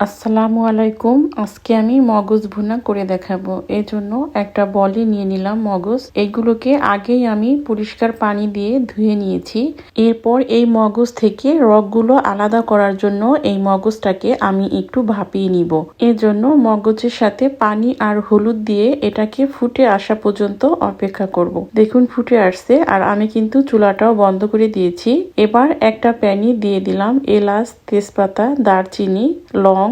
আসসালামু আলাইকুম। আজকে আমি মগজ ভুনা করে দেখাবো। এই জন্য একটা বলি নিয়ে নিলাম মগজ। এইগুলোকে আগেই আমি পরিষ্কার পানি দিয়ে ধুয়ে নিয়েছি। এরপর এই মগজ থেকে রগগুলো আলাদা করার জন্য এই মগজটাকে আমি একটু ভাপিয়ে নিব। এর জন্য মগজের সাথে পানি আর হলুদ দিয়ে এটাকে ফুটে আসা পর্যন্ত অপেক্ষা করব। দেখুন, ফুটে আসছে আর আমি কিন্তু চুলাটাও বন্ধ করে দিয়েছি। এবার একটা প্যানি দিয়ে দিলাম এলাচ, তেজপাতা, দারচিনি, লং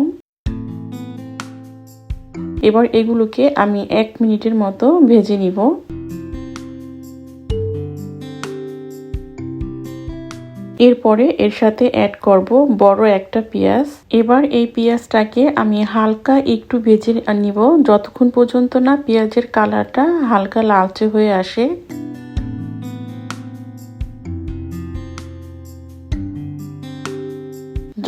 এবার এগুলোকে আমি এক মিনিটের মতো ভেজে নিব। এরপরে এর সাথে অ্যাড করব বড় একটা পেঁয়াজ। এবার এই পেঁয়াজটাকে আমি হালকা একটু ভেজে নিব। যতক্ষণ পর্যন্ত না পেঁয়াজের কালারটা হালকা লালচে হয়ে আসে।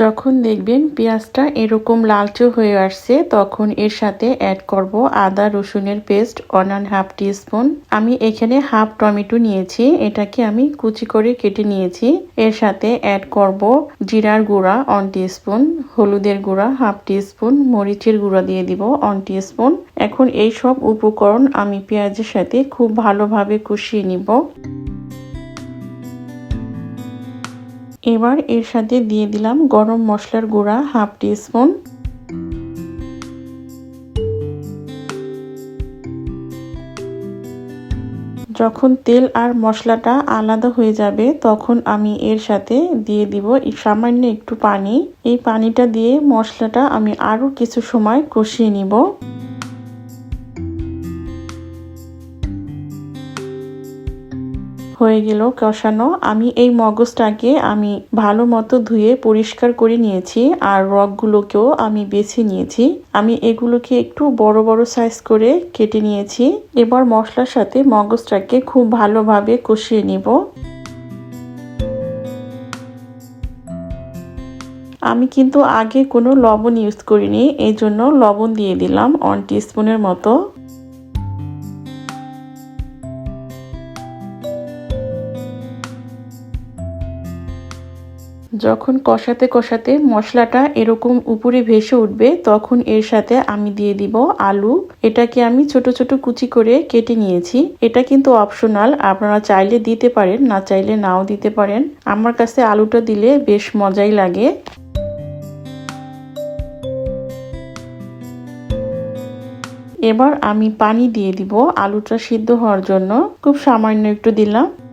যখন দেখবেন পেঁয়াজটা এরকম লালচে হয়ে আসছে, তখন এর সাথে অ্যাড করব আদা, রসুনের paste one and half spoon আমি এখানে হাফ টমেটো নিয়েছি, এটাকে আমি কুচি করে কেটে নিয়েছি। এর সাথে অ্যাড করব জিরার গুঁড়া ওয়ান স্পুন হলুদের গুঁড়া, হাফ স্পুন মরিচের গুঁড়া দিয়ে দিব ওয়ান স্পুন এখন এই সব উপকরণ আমি পেঁয়াজের সাথে খুব ভালোভাবে কষিয়ে নিব। এবার এর সাথে দিয়ে দিলাম গরম মশলার গুঁড়া হাফ স্পুন যখন তেল আর মশলাটা আলাদা হয়ে যাবে, তখন আমি এর সাথে দিয়ে দিব সামান্য একটু পানি। এই পানিটা দিয়ে মশলাটা আমি আরও কিছু সময় কষিয়ে নিব। হয়ে গেল কষানো। আমি এই মগজটাকে আমি ভালো মতো ধুয়ে পরিষ্কার করে নিয়েছি আর রগগুলোকেও আমি বেছে নিয়েছি। আমি এগুলোকে একটু বড় বড় সাইজ করে কেটে নিয়েছি। এবার মশলার সাথে মগজটাকে খুব ভালোভাবে কষিয়ে নিব। আমি কিন্তু আগে কোনো লবণ ইউজ করিনি এই জন্য লবণ দিয়ে দিলাম ওয়ান টিস্পুনের মতো। যখন কষাতে কষাতে মশলাটা এরকম উপরে ভেসে উঠবে, তখন এর সাথে আমি দিয়ে দিব আলু। এটাকে আমি ছোট ছোট কুচি করে কেটে নিয়েছি। এটা কিন্তু অপশনাল আপনারা চাইলে দিতে পারেন, না চাইলে নাও দিতে পারেন। আমার কাছে আলুটা দিলে বেশ মজাই লাগে। এবার আমি পানি দিয়ে দিব আলুটা সিদ্ধ হওয়ার জন্য। খুব সামান্য একটু দিলাম।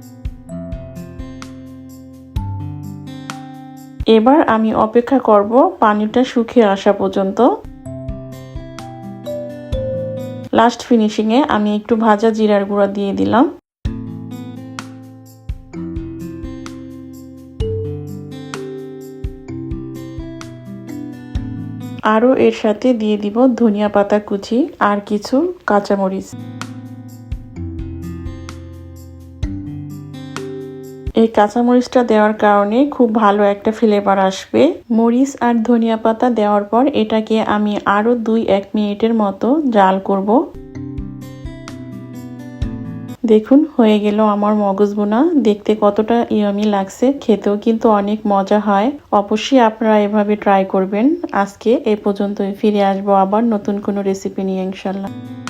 এবার আমি অপেক্ষা করব পানিটা শুকিয়ে আসা পর্যন্ত। লাস্ট ফিনিশিংয়ে আমি একটু ভাজা জিরার গুঁড়া দিয়ে দিলাম। আরও এর সাথে দিয়ে দিব ধনিয়া পাতা কুচি আর কিছু কাঁচামরিচ। এই কাঁচামরিচটা দেওয়ার কারণে খুব ভালো একটা ফ্লেভার আসবে। মরিচ আর ধনিয়া পাতা দেওয়ার পর এটাকে আমি আরও দুই এক মিনিটের মতো জাল করব। দেখুন, হয়ে গেল আমার মগজ বোনা। দেখতে কতটা ইয়ামি লাগছে, খেতেও কিন্তু অনেক মজা হয়। অবশ্যই আপনারা এভাবে ট্রাই করবেন। আজকে এ পর্যন্তই, ফিরে আসব আবার নতুন কোনো রেসিপি নিয়ে, ইনশাল্লাহ।